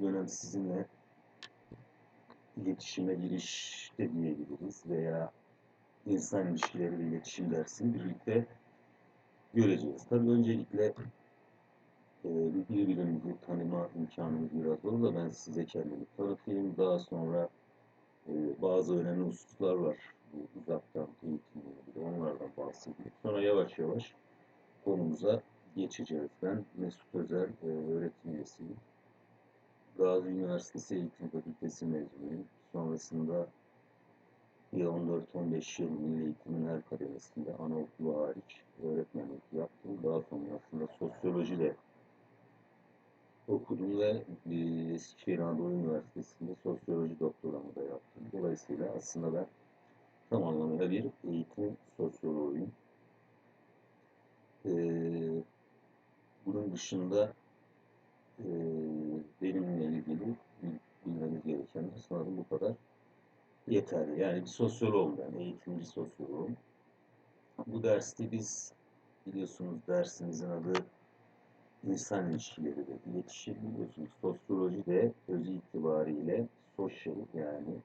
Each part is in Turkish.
bu dönem sizinle iletişime giriş de diyebiliriz veya insan ilişkileri ve iletişim dersini birlikte göreceğiz. Tabii öncelikle e, birbirimizi tanıma imkanımız biraz olur da ben size kendimi tanıtayım. Daha sonra e, bazı önemli hususlar var. Bu uzaktan eğitimle ilgili onlardan bahsedeyim. Sonra yavaş yavaş konumuza geçeceğiz. Ben Mesut Özel, e, öğretim üyesiyim. Gazi Üniversitesi Eğitim Fakültesi mezunuyum. Sonrasında bir 14-15 yıl Milli Eğitim'in her kademesinde anaokulu hariç öğretmenlik yaptım. Daha sonrasında sosyoloji de okudum ve e, Eskişehir Anadolu Üniversitesi'nde sosyoloji doktoramı da yaptım. Dolayısıyla aslında ben tam anlamıyla bir eğitim sosyoloğuyum. Ee, bunun dışında e, benimle ilgili bil- bilmeniz gerekenler sanırım bu kadar yeterli. Yani bir sosyoloğum ben, eğitimci sosyoloğum. Bu derste biz biliyorsunuz dersimizin adı insan ilişkileri ve iletişim biliyorsunuz. Sosyoloji de özü itibariyle social yani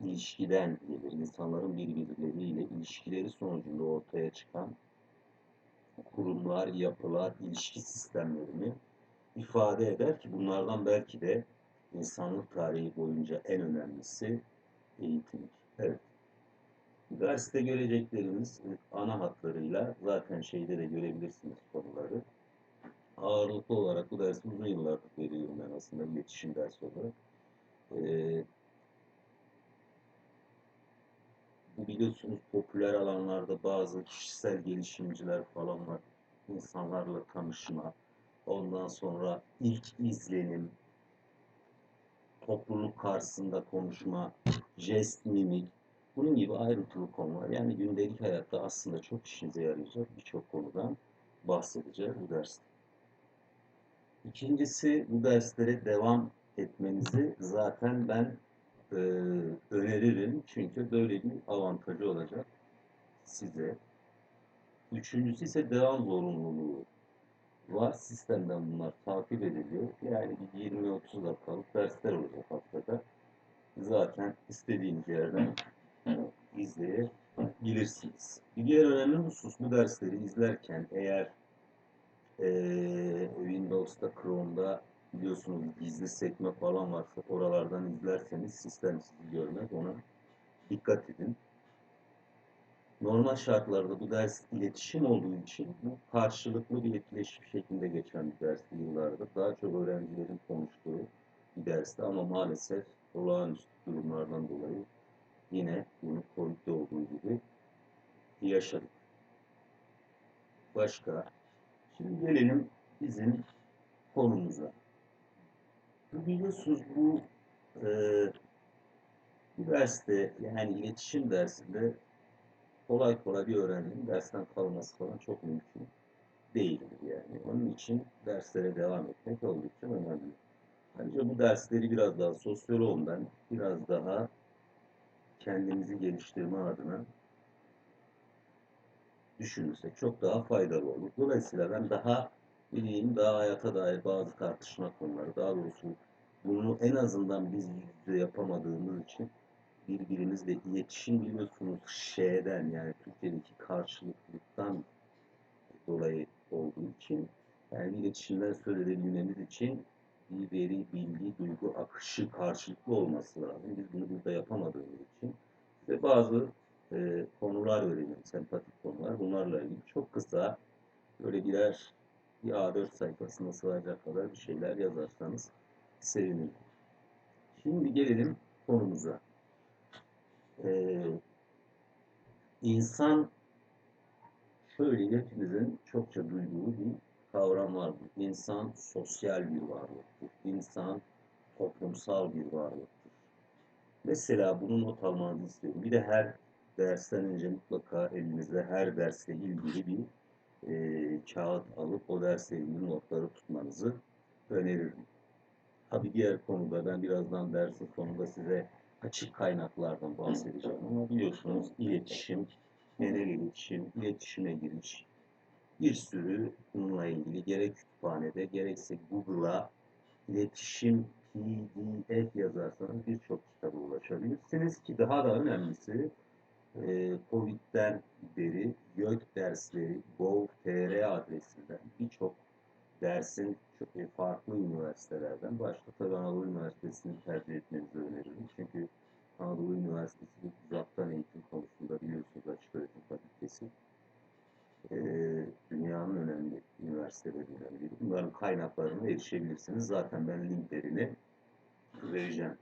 ilişkiden gelir. İnsanların birbirleriyle ilişkileri sonucunda ortaya çıkan kurumlar, yapılar, ilişki sistemlerini ifade eder ki bunlardan belki de insanlık tarihi boyunca en önemlisi eğitimdir. Evet. Derste göreceklerimiz ana hatlarıyla zaten şeyde de görebilirsiniz konuları. Ağırlıklı olarak bu dersi uzun yıllardır veriyorum ben aslında iletişim dersi olarak. Ee, biliyorsunuz popüler alanlarda bazı kişisel gelişimciler falan var. İnsanlarla tanışma, ondan sonra ilk izlenim, topluluk karşısında konuşma, jest, mimik, bunun gibi ayrıntılı konular. Yani gündelik hayatta aslında çok işinize yarayacak birçok konudan bahsedeceğiz bu derste. İkincisi bu derslere devam etmenizi zaten ben e, öneririm. Çünkü böyle bir avantajı olacak size. Üçüncüsü ise devam zorunluluğu var. Sistemden bunlar takip ediliyor. Yani bir 20-30 dakikalık dersler olacak haftada. Zaten istediğiniz yerden izleyebilirsiniz. Bir diğer önemli husus bu dersleri izlerken eğer eee, Windows'ta, Chrome'da biliyorsunuz gizli sekme falan varsa oralardan izlerseniz sistem sizi görmez. Ona dikkat edin. Normal şartlarda bu ders iletişim olduğu için bu karşılıklı bir etkileşim şeklinde geçen bir dersti yıllardır. Daha çok öğrencilerin konuştuğu bir dersti ama maalesef olağanüstü durumlardan dolayı yine bunu Covid'de olduğu gibi yaşadık. Başka? Şimdi gelelim bizim konumuza. Biliyorsunuz bu e, bu derste yani iletişim dersinde kolay kolay bir öğrencinin dersten kalması falan çok mümkün değildir yani. Onun için derslere devam etmek oldukça önemli. Bence bu dersleri biraz daha sosyoloğumdan biraz daha kendimizi geliştirme adına düşünürsek çok daha faydalı olur. Dolayısıyla ben daha bileyim daha hayata dair bazı tartışma konuları daha doğrusu bunu en azından biz yüzde yapamadığımız için birbirimizle iletişim biliyorsunuz şeyden yani Türkiye'deki karşılıklılıktan dolayı olduğu için yani iletişimden söz edebilmemiz için bir veri, bilgi, duygu akışı karşılıklı olması lazım. Biz bunu burada yapamadığımız için ve bazı e, konular vereceğim, sempatik konular. Bunlarla ilgili çok kısa böyle birer bir A4 sayfasına sığacak kadar bir şeyler yazarsanız sevinirim. Şimdi gelelim konumuza. Ee, insan şöyle hepimizin çokça duyduğu bir kavram var. İnsan sosyal bir varlıktır. İnsan toplumsal bir varlıktır. Mesela bunu not almanızı istiyorum. Bir de her dersten önce mutlaka elinizde her dersle ilgili bir e, kağıt alıp o dersle ilgili notları tutmanızı öneririm. Tabii diğer konuda ben birazdan dersin sonunda size açık kaynaklardan bahsedeceğim ama biliyorsunuz iletişim, genel iletişim, iletişime giriş. Bir sürü bununla ilgili gerek kütüphanede gerekse Google'a iletişim PDF yazarsanız birçok kitaba ulaşabilirsiniz ki daha da önemlisi e, Covid'den beri YÖK dersleri gov.tr adresinden birçok dersin e, farklı üniversitelerden başta tabii Anadolu Üniversitesi'ni tercih etmenizi öneririm. Çünkü Anadolu Üniversitesi uzaktan eğitim konusunda biliyorsunuz açık öğretim fakültesi e, dünyanın önemli üniversitelerinden biri. Bunların kaynaklarına erişebilirsiniz. Zaten ben linklerini vereceğim.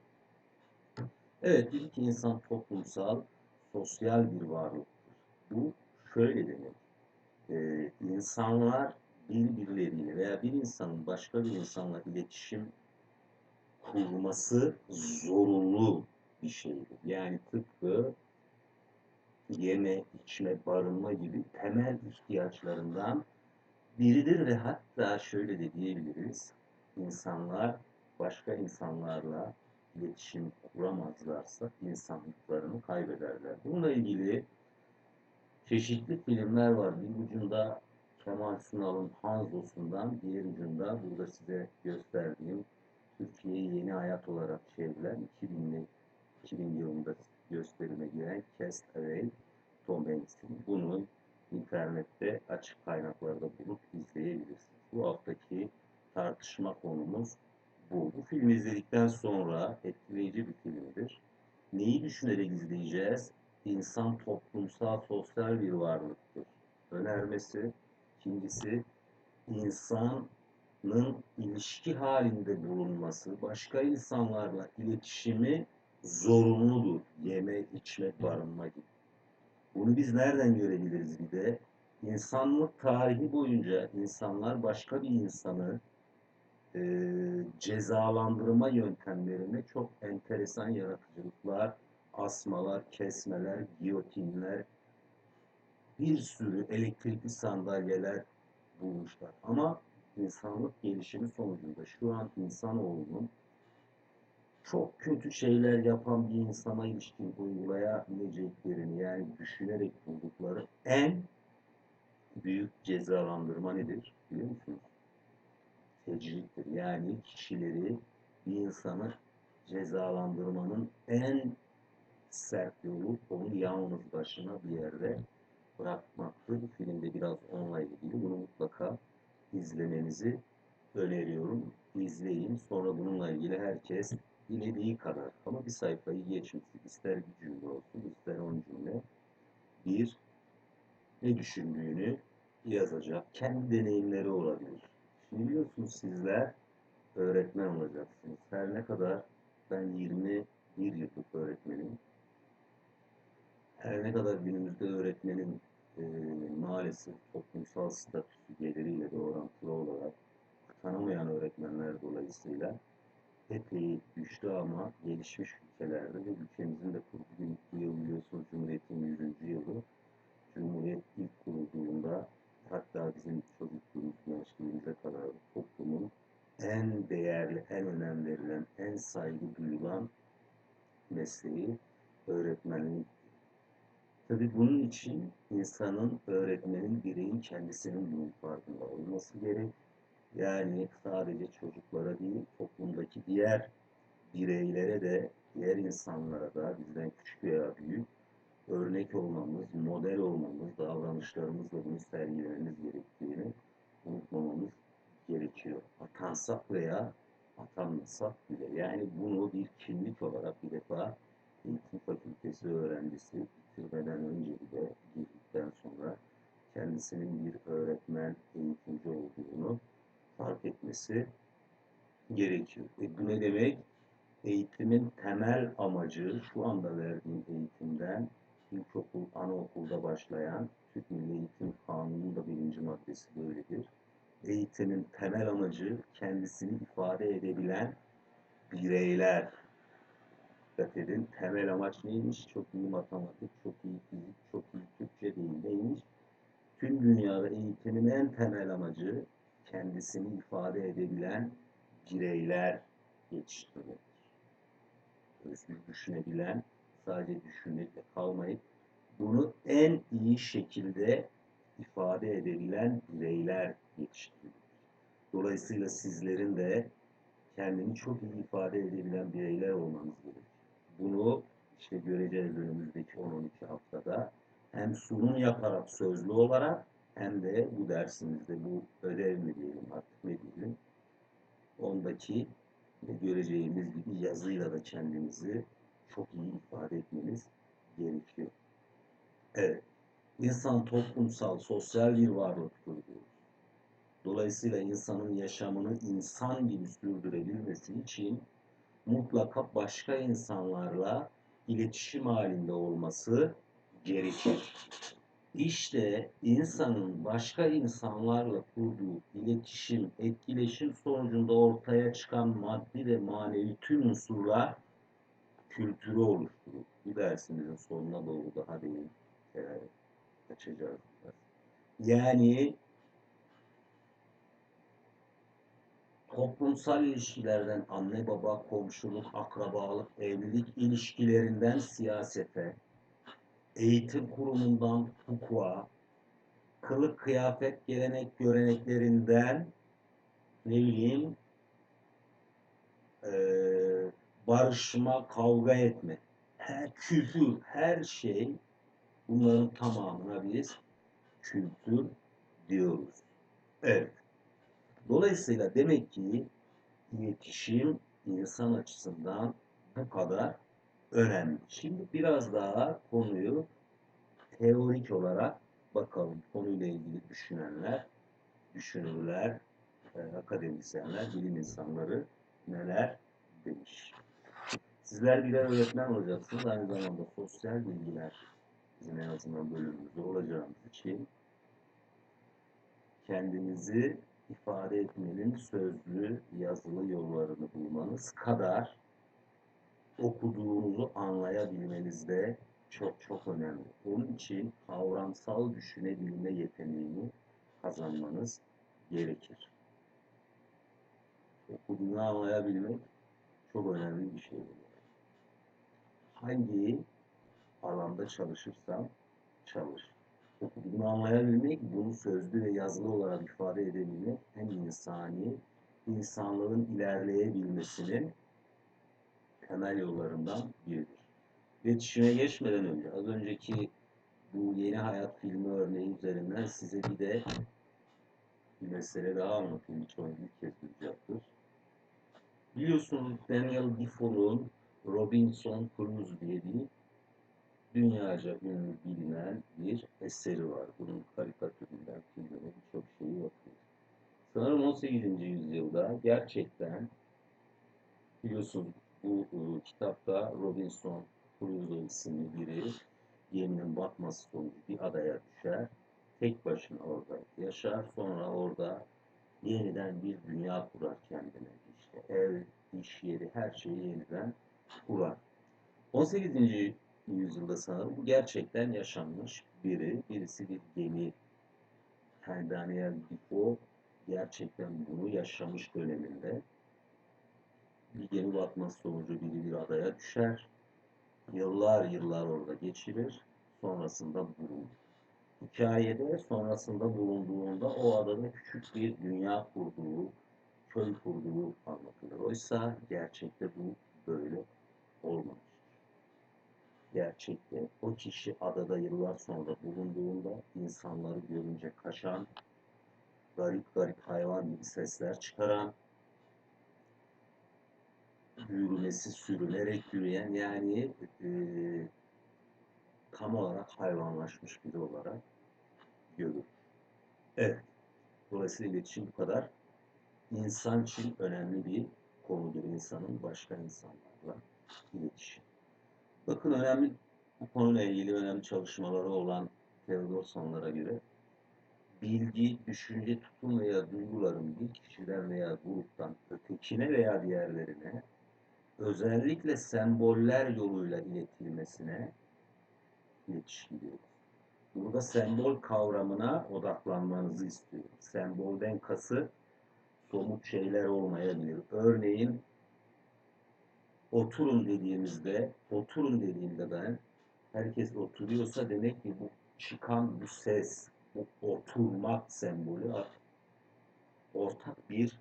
Evet, dedik ki insan toplumsal, sosyal bir varlıktır. Bu şöyle demek. Ee, insanlar birbirleriyle veya bir insanın başka bir insanla iletişim kurması zorunlu bir şeydir. Yani tıpkı yeme, içme, barınma gibi temel ihtiyaçlarından biridir ve hatta şöyle de diyebiliriz. İnsanlar başka insanlarla iletişim kuramazlarsa insanlıklarını kaybederler. Bununla ilgili çeşitli filmler var. Bir ucunda Kemal Sunal'ın Hanzo'sundan, diğer ucunda burada size gösterdiğim Türkiye'yi yeni hayat olarak çevrilen 2000'li 2000 yılında gösterime giren Cast Away Tom Hanks'in. Bunu internette açık kaynaklarda bulup izleyebilirsiniz. Bu haftaki tartışma konumuz bu. Bu filmi izledikten sonra etkileyici bir filmdir. Neyi düşünerek izleyeceğiz? İnsan toplumsal, sosyal bir varlıktır. Önermesi. İkincisi, insanın ilişki halinde bulunması, başka insanlarla iletişimi zorunludur. Yeme, içme, barınma gibi. Bunu biz nereden görebiliriz bir de? İnsanlık tarihi boyunca insanlar başka bir insanı e, cezalandırma yöntemlerine çok enteresan yaratıcılıklar, asmalar, kesmeler, giyotinler, bir sürü elektrikli sandalyeler bulmuşlar. Ama insanlık gelişimi sonucunda şu an insanoğlunun çok kötü şeyler yapan bir insana ilişkin uygulayabileceklerini yani düşünerek buldukları en büyük cezalandırma nedir biliyor musunuz? Tecrittir. Yani kişileri bir insanı cezalandırmanın en sert yolu onu yalnız başına bir yerde bırakmaktır. Bu filmde biraz onunla ilgili. Bunu mutlaka izlemenizi öneriyorum. İzleyin. Sonra bununla ilgili herkes dilediği kadar ama bir sayfayı geçmesin. İster bir cümle olsun, ister on cümle. Bir, ne düşündüğünü yazacak. Kendi deneyimleri olabilir. Şimdi biliyorsunuz sizler öğretmen olacaksınız. Her ne kadar ben 21 yıllık öğretmenim. Her ne kadar günümüzde öğretmenin e, maalesef toplumsal statüsü geliriyle de orantılı olarak tanımayan öğretmenler dolayısıyla epey güçlü ama gelişmiş ülkelerde ve ülkemizin de kurduğu yıl biliyorsunuz Cumhuriyet'in 100. yılı. Cumhuriyet ilk kurulduğunda hatta bizim çocukluğumuz, gençliğimize kadar toplumun en değerli, en önem verilen, en saygı duyulan mesleği öğretmenlik. Tabii bunun için insanın, öğretmenin, bireyin kendisinin bunun farkında olması gerek yani sadece çocuklara değil, toplumdaki diğer bireylere de, diğer insanlara da bizden küçük veya büyük örnek olmamız, model olmamız, davranışlarımızla bunu sergilememiz gerektiğini unutmamamız gerekiyor. Atansak veya atanmasak bile. Yani bunu bir kimlik olarak bir defa eğitim fakültesi öğrencisi bitirmeden önce bile girdikten sonra kendisinin bir öğretmen, eğitimci olduğunu fark etmesi gerekiyor. E bu ne demek? Eğitimin temel amacı şu anda verdiğim eğitimden ilkokul, anaokulda başlayan Türk Milli Eğitim Kanunu'nun da birinci maddesi böyledir. Eğitimin temel amacı kendisini ifade edebilen bireyler. Dikkat edin temel amaç neymiş? Çok iyi matematik, çok iyi fizik, çok iyi Türkçe değil neymiş? Tüm dünyada eğitimin en temel amacı kendisini ifade edebilen bireyler yetiştirmek. Özgür düşünebilen, sadece düşünmekle kalmayıp bunu en iyi şekilde ifade edebilen bireyler yetiştirmek. Dolayısıyla sizlerin de kendini çok iyi ifade edebilen bireyler olmanız gerekir. Bunu işte göreceğiz önümüzdeki 10-12 haftada hem sunum yaparak sözlü olarak hem de bu dersimizde bu ödev mi diyelim artık ne diyelim ondaki göreceğimiz gibi yazıyla da kendinizi çok iyi ifade etmeniz gerekiyor. Evet. İnsan toplumsal, sosyal bir varlıktır diyoruz. Dolayısıyla insanın yaşamını insan gibi sürdürebilmesi için mutlaka başka insanlarla iletişim halinde olması gerekir. İşte insanın başka insanlarla kurduğu iletişim, etkileşim sonucunda ortaya çıkan maddi ve manevi tüm unsurlar kültürü oluşturur. Bu dersimizin sonuna doğru daha değil e, açacağız. Yani toplumsal ilişkilerden anne baba, komşuluk, akrabalık, evlilik ilişkilerinden siyasete, eğitim kurumundan hukuka, kılık kıyafet gelenek göreneklerinden ne bileyim eee, barışma, kavga etme, her kültür, her şey bunların tamamına biz kültür diyoruz. Evet. Dolayısıyla demek ki iletişim insan açısından bu kadar önemli. Şimdi biraz daha konuyu teorik olarak bakalım. Konuyla ilgili düşünenler, düşünürler, e, akademisyenler, bilim insanları neler demiş. Sizler birer öğretmen olacaksınız. Aynı zamanda sosyal bilgiler bizim en azından bölümümüzde olacağımız için kendinizi ifade etmenin sözlü, yazılı yollarını bulmanız kadar okuduğunuzu anlayabilmeniz de çok çok önemli. Onun için kavramsal düşünebilme yeteneğini kazanmanız gerekir. Okuduğunu anlayabilmek çok önemli bir şey. Hangi alanda çalışırsam çalış. Okuduğunu anlayabilmek, bunu sözlü ve yazılı olarak ifade edebilmek hem insani, insanlığın ilerleyebilmesinin temel yollarından biridir. İletişime geçmeden önce az önceki bu yeni hayat filmi örneği üzerinden size bir de bir mesele daha anlatayım. Birçoğunu ilk kez duyacaktır. Biliyorsunuz Daniel Defoe'nun Robinson Crusoe diye bir dünyaca ünlü bilinen bir eseri var. Bunun karikatüründen filmine birçok şeyi bakıyor. Sanırım 18. yüzyılda gerçekten biliyorsunuz bu e, kitapta Robinson Crusoe isimli biri geminin batması sonucu bir adaya düşer. Tek başına orada yaşar. Sonra orada yeniden bir dünya kurar kendine. İşte ev, iş yeri, her şeyi yeniden kurar. 18. yüzyılda sanırım bu gerçekten yaşanmış biri. Birisi bir gemi. Yani Daniel Defoe gerçekten bunu yaşamış döneminde bir gemi batması sonucu biri bir adaya düşer. Yıllar yıllar orada geçirir. Sonrasında bulunur. Hikayede sonrasında bulunduğunda o adada küçük bir dünya kurduğu, köy kurduğu anlatılır. Oysa gerçekte bu böyle olmamış. Gerçekte o kişi adada yıllar sonra bulunduğunda insanları görünce kaçan, garip garip hayvan gibi sesler çıkaran, yürümesi sürünerek yürüyen yani e, tam olarak hayvanlaşmış biri olarak görür. Evet. Dolayısıyla iletişim bu kadar insan için önemli bir konudur. insanın başka insanlarla iletişim. Bakın önemli bu konuyla ilgili önemli çalışmaları olan Theodorsonlara göre bilgi, düşünce, tutum veya duyguların bir kişiden veya gruptan ötekine veya diğerlerine özellikle semboller yoluyla iletilmesine iletişim diyoruz. Burada sembol kavramına odaklanmanızı istiyorum. Sembolden kası somut şeyler olmayabilir. Örneğin oturun dediğimizde, oturun dediğimde ben herkes oturuyorsa demek ki bu çıkan bu ses, bu oturmak sembolü ortak bir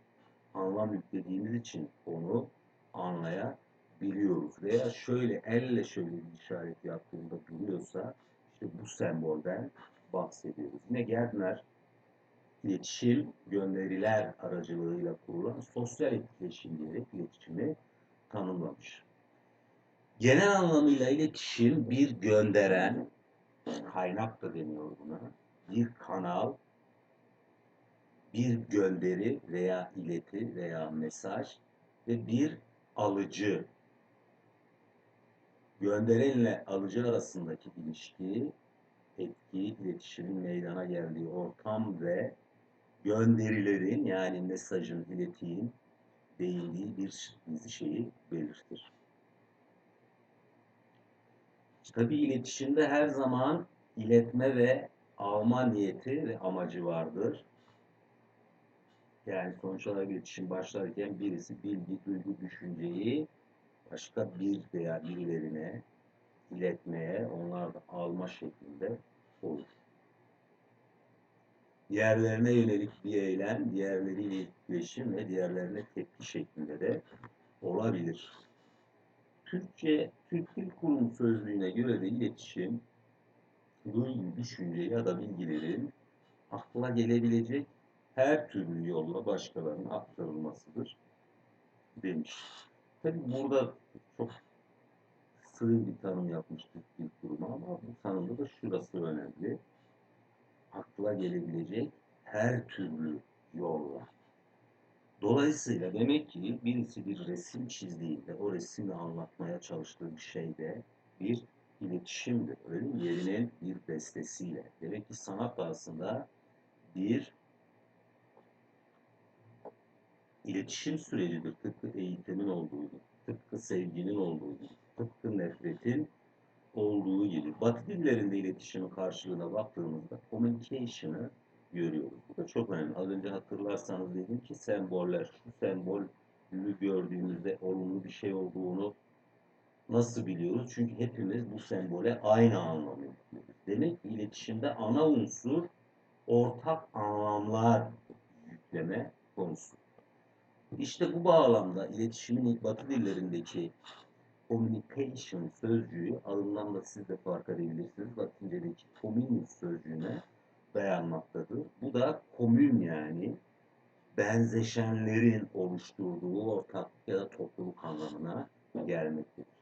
anlam yüklediğimiz için onu anlayabiliyoruz. Veya şöyle elle şöyle bir işaret yaptığında duruyorsa işte bu sembolden bahsediyoruz. Yine Gardner iletişim gönderiler aracılığıyla kurulan sosyal etkileşim diyerek iletişimi tanımlamış. Genel anlamıyla iletişim bir gönderen, kaynak da deniyor buna, bir kanal, bir gönderi veya ileti veya mesaj ve bir alıcı. Gönderenle alıcı arasındaki ilişki, etki, iletişimin meydana geldiği ortam ve gönderilerin yani mesajın, iletiğin değindiği bir şeyi belirtir. Tabi iletişimde her zaman iletme ve alma niyeti ve amacı vardır. Yani sonuç olarak iletişim başlarken birisi bilgi, duygu, düşünceyi başka bir veya birilerine iletmeye, onlar da alma şeklinde olur. Diğerlerine yönelik bir eylem, diğerleriyle etkileşim ve diğerlerine tepki şeklinde de olabilir. Türkçe, Türk Dil Kurum Sözlüğü'ne göre de iletişim, duygu, düşünce ya da bilgilerin akla gelebilecek her türlü yolla başkalarına aktarılmasıdır demiş. Tabi burada çok sığ bir tanım yapmış Türk Dil Kurumu ama bu tanımda da şurası önemli. Akla gelebilecek her türlü yolla. Dolayısıyla demek ki birisi bir resim çizdiğinde o resmi anlatmaya çalıştığı bir şeyde bir iletişimdir. Öyle mi? Yerinin bir bestesiyle. Demek ki sanat aslında bir iletişim sürecidir. Tıpkı eğitimin olduğu gibi, tıpkı sevginin olduğu gibi, tıpkı nefretin olduğu gibi. Batı dillerinde iletişimin karşılığına baktığımızda communication'ı görüyoruz. Bu da çok önemli. Az önce hatırlarsanız dedim ki semboller, şu sembolü gördüğümüzde olumlu bir şey olduğunu nasıl biliyoruz? Çünkü hepimiz bu sembole aynı anlamı yüklüyoruz. Demek ki iletişimde ana unsur ortak anlamlar yükleme konusu. İşte bu bağlamda iletişimin batı dillerindeki communication sözcüğü alımdan da siz de fark edebilirsiniz. Latincedeki communis sözcüğüne dayanmaktadır. Bu da komün yani benzeşenlerin oluşturduğu ortak ya da topluluk anlamına gelmektedir.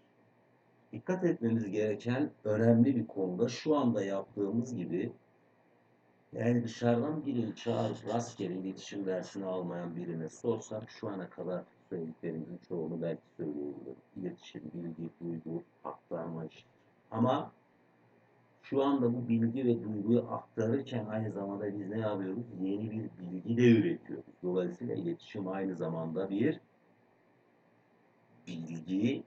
Dikkat etmemiz gereken önemli bir konuda şu anda yaptığımız gibi yani dışarıdan birini çağırıp rastgele iletişim dersini almayan birine sorsak şu ana kadar söylediklerimizin çoğunu belki söyleyebilirim. İletişim, bilgi, duygu, aktarma işte. Ama şu anda bu bilgi ve duyguyu aktarırken aynı zamanda biz ne yapıyoruz? Yeni bir bilgi de üretiyoruz. Dolayısıyla iletişim aynı zamanda bir bilgi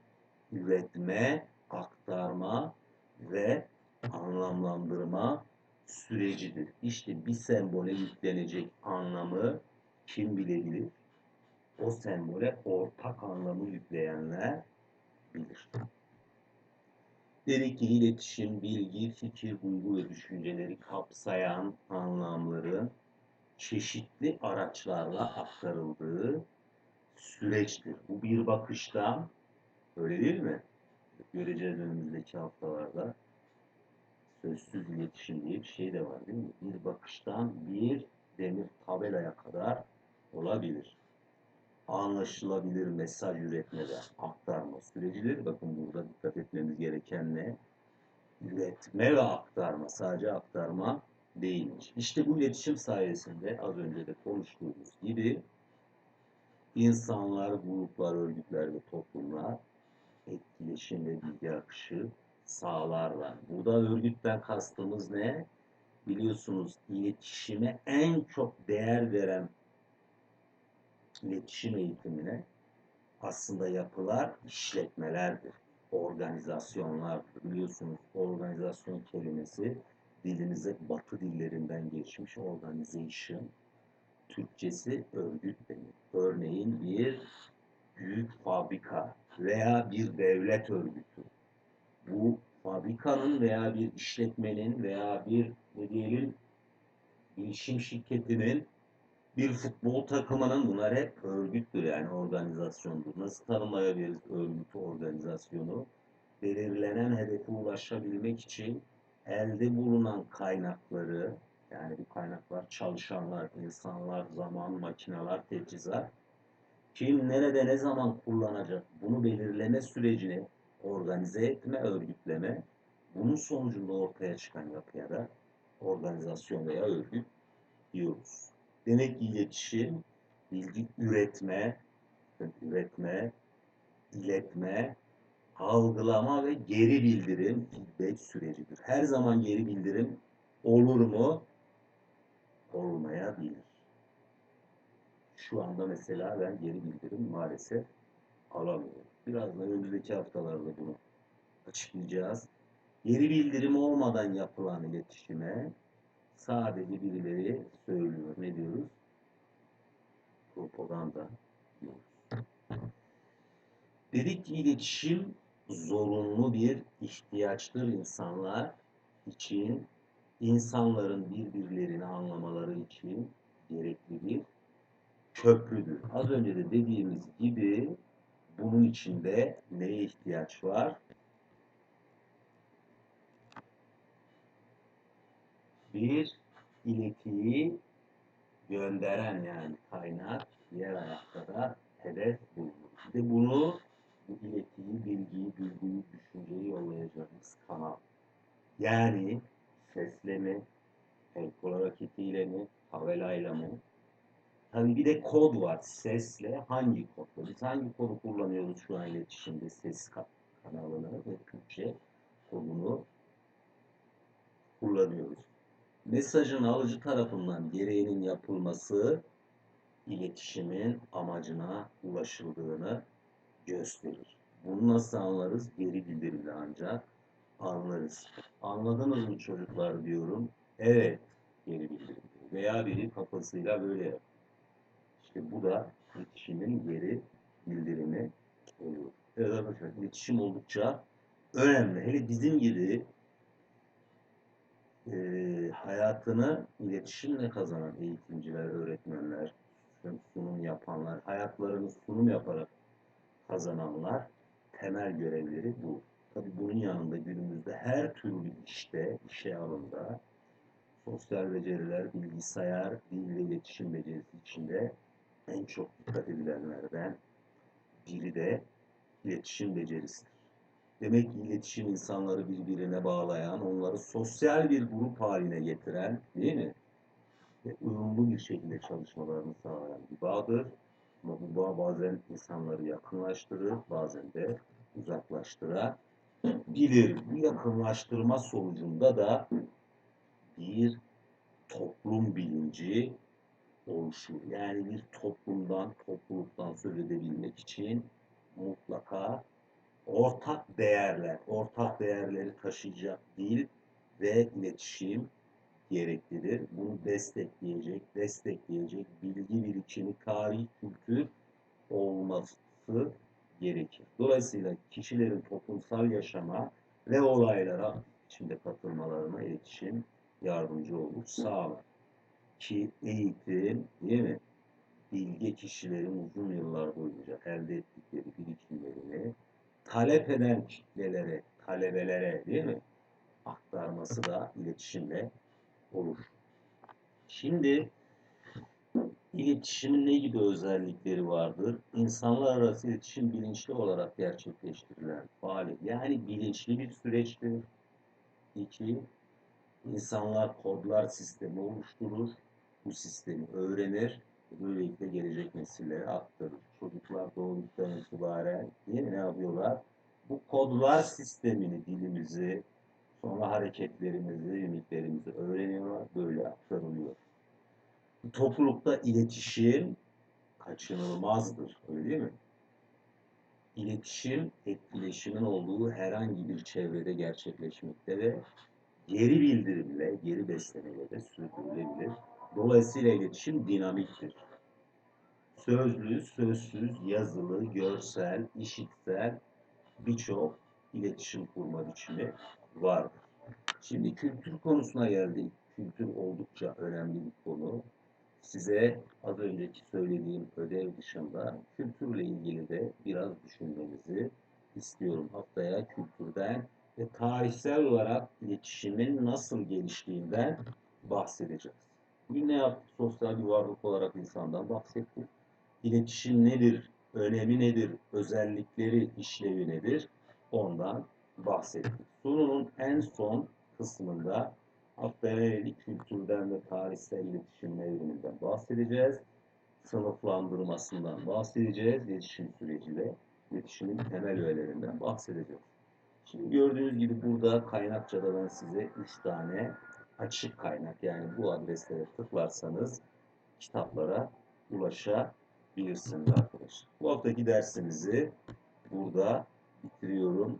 üretme, aktarma ve anlamlandırma sürecidir. İşte bir sembole yüklenecek anlamı kim bilebilir? O sembole ortak anlamı yükleyenler bilir. Dedik ki iletişim, bilgi, fikir, duygu ve düşünceleri kapsayan anlamların çeşitli araçlarla aktarıldığı süreçtir. Bu bir bakıştan öyle değil mi? Göreceğiz önümüzdeki haftalarda sözsüz iletişim diye bir şey de var değil mi? Bir bakıştan bir demir tabelaya kadar olabilir. Anlaşılabilir mesaj üretmede aktarma sürecidir. Bakın burada dikkat etmemiz gereken ne? Üretme ve aktarma. Sadece aktarma değilmiş. İşte bu iletişim sayesinde az önce de konuştuğumuz gibi insanlar, gruplar, örgütler ve toplumlar etkileşim ve bilgi akışı sağlarlar. Burada örgütten kastımız ne? Biliyorsunuz iletişime en çok değer veren iletişim eğitimine aslında yapılar işletmelerdir, organizasyonlardır. Biliyorsunuz organizasyon kelimesi dilimize batı dillerinden geçmiş organization. Türkçesi örgüt denir. Örneğin bir büyük fabrika veya bir devlet örgütü bu fabrikanın veya bir işletmenin veya bir ne diyelim bilişim şirketinin Bir futbol takımının bunlar hep örgüttür yani organizasyondur. Nasıl tanımlayabiliriz örgütü, organizasyonu? Belirlenen hedefe ulaşabilmek için elde bulunan kaynakları, yani bu kaynaklar çalışanlar, insanlar, zaman, makineler, teçhizat, kim nerede ne zaman kullanacak bunu belirleme sürecini organize etme, örgütleme, bunun sonucunda ortaya çıkan yapıya da organizasyon veya örgüt diyoruz. Demek ki iletişim, bilgi üretme, üretme, iletme, algılama ve geri bildirim feedback sürecidir. Her zaman geri bildirim olur mu? Olmayabilir. Şu anda mesela ben geri bildirim maalesef alamıyorum. Birazdan önümüzdeki haftalarda bunu açıklayacağız. Geri bildirim olmadan yapılan iletişime sadece birileri söylüyor. Ne diyoruz? Propaganda diyoruz. Dedik ki iletişim zorunlu bir ihtiyaçtır insanlar için. insanların birbirlerini anlamaları için gerekli bir köprüdür. Az önce de dediğimiz gibi bunun içinde neye ihtiyaç var? Bir iletiyi gönderen yani kaynak diğer ayakta da hedef bulunur. Bir de bunu bu iletiyi, bilgiyi, duyguyu, düşünceyi yollayacağımız kanal. Yani sesle mi, el hareketiyle mi, tabelayla mı? Tabii bir de kod var. Sesle hangi kodla? Biz hangi kodu kullanıyoruz şu an iletişimde? Ses kanalını ve Türkçe kodunu kullanıyoruz. Mesajın alıcı tarafından gereğinin yapılması iletişimin amacına ulaşıldığını gösterir. Bunu nasıl anlarız? Geri bildirimle ancak anlarız. Anladınız mı çocuklar diyorum. Evet geri bildirim. Veya biri kafasıyla böyle. İşte bu da iletişimin geri bildirimi oluyor. Evet arkadaşlar iletişim oldukça önemli. Hele bizim gibi e, hayatını iletişimle kazanan eğitimciler, öğretmenler, sunum yapanlar, hayatlarını sunum yaparak kazananlar temel görevleri bu. Tabi bunun yanında günümüzde her türlü işte, işe alımda sosyal beceriler, bilgisayar, dil ve iletişim becerisi içinde en çok dikkat edilenlerden biri de iletişim becerisidir. Demek iletişim insanları birbirine bağlayan, onları sosyal bir grup haline getiren, değil mi? Ve uyumlu bir şekilde çalışmalarını sağlayan bir bağdır. Ama bu bağ bazen insanları yakınlaştırır, bazen de uzaklaştırabilir. Bu yakınlaştırma sonucunda da bir toplum bilinci oluşur. Yani bir toplumdan, topluluktan söz edebilmek için mutlaka ortak değerler, ortak değerleri taşıyacak dil ve iletişim gereklidir. Bunu destekleyecek, destekleyecek bilgi birikimi, tarih, kültür olması gerekir. Dolayısıyla kişilerin toplumsal yaşama ve olaylara içinde katılmalarına iletişim yardımcı olur, sağlar. Ki eğitim, değil mi? Bilge kişilerin uzun yıllar boyunca elde ettikleri birikimlerini talep eden kitlelere, talebelere değil mi? Aktarması da iletişimle olur. Şimdi iletişimin ne gibi özellikleri vardır? İnsanlar arası iletişim bilinçli olarak gerçekleştirilen faaliyet. Yani bilinçli bir süreçtir. İki, insanlar kodlar sistemi oluşturur. Bu sistemi öğrenir. Böylelikle gelecek nesillere aktarır. Çocuklar doğduktan itibaren mi, ne yapıyorlar? Bu kodlar sistemini, dilimizi, sonra hareketlerimizi, mimiklerimizi öğreniyorlar. Böyle aktarılıyor. Toplulukta iletişim kaçınılmazdır. Öyle değil mi? İletişim, etkileşimin olduğu herhangi bir çevrede gerçekleşmekte ve geri bildirimle, geri beslemeyle de sürdürülebilir. Dolayısıyla iletişim dinamiktir. Sözlü, sözsüz, yazılı, görsel, işitsel birçok iletişim kurma biçimi vardır. Şimdi kültür konusuna geldik. Kültür oldukça önemli bir konu. size az önceki söylediğim ödev dışında kültürle ilgili de biraz düşünmenizi istiyorum. Haftaya kültürden ve tarihsel olarak iletişimin nasıl geliştiğinden bahsedeceğiz. Bugün ne yaptık? Sosyal bir varlık olarak insandan bahsettik. İletişim nedir? Önemi nedir? Özellikleri, işlevi nedir? Ondan bahsettik. Sununun en son kısmında haftaya kültürden ve tarihsel iletişim evriminden bahsedeceğiz. Sınıflandırmasından bahsedeceğiz. İletişim süreci ve iletişimin temel öğelerinden bahsedeceğiz. Şimdi gördüğünüz gibi burada kaynakçada ben size 3 tane açık kaynak yani bu adreslere tıklarsanız kitaplara ulaşabilirsiniz arkadaşlar. Bu haftaki dersimizi burada bitiriyorum.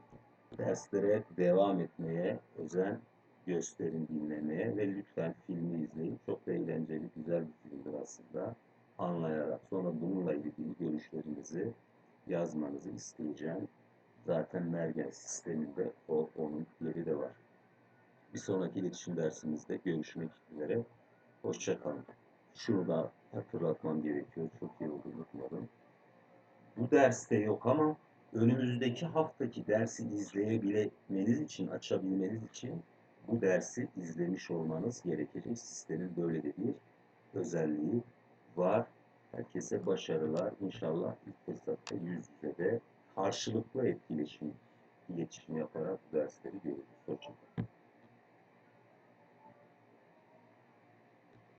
Derslere devam etmeye özen gösterin dinlemeye ve lütfen filmi izleyin. Çok da eğlenceli, güzel bir filmdir aslında. Anlayarak sonra bununla ilgili görüşlerinizi yazmanızı isteyeceğim. Zaten Mergen sisteminde o onun yeri de var. Bir sonraki iletişim dersimizde görüşmek üzere. Hoşçakalın. Şunu da hatırlatmam gerekiyor. Çok iyi olduğunu unutmadım. Bu derste yok ama önümüzdeki haftaki dersi izleyebilmeniz için, açabilmeniz için bu dersi izlemiş olmanız gerekecek. Sistemin böyle de bir özelliği var. Herkese başarılar. İnşallah ilk fırsatta yüz yüze de karşılıklı etkileşim, iletişim yaparak bu dersleri görürüz. Hoşçakalın.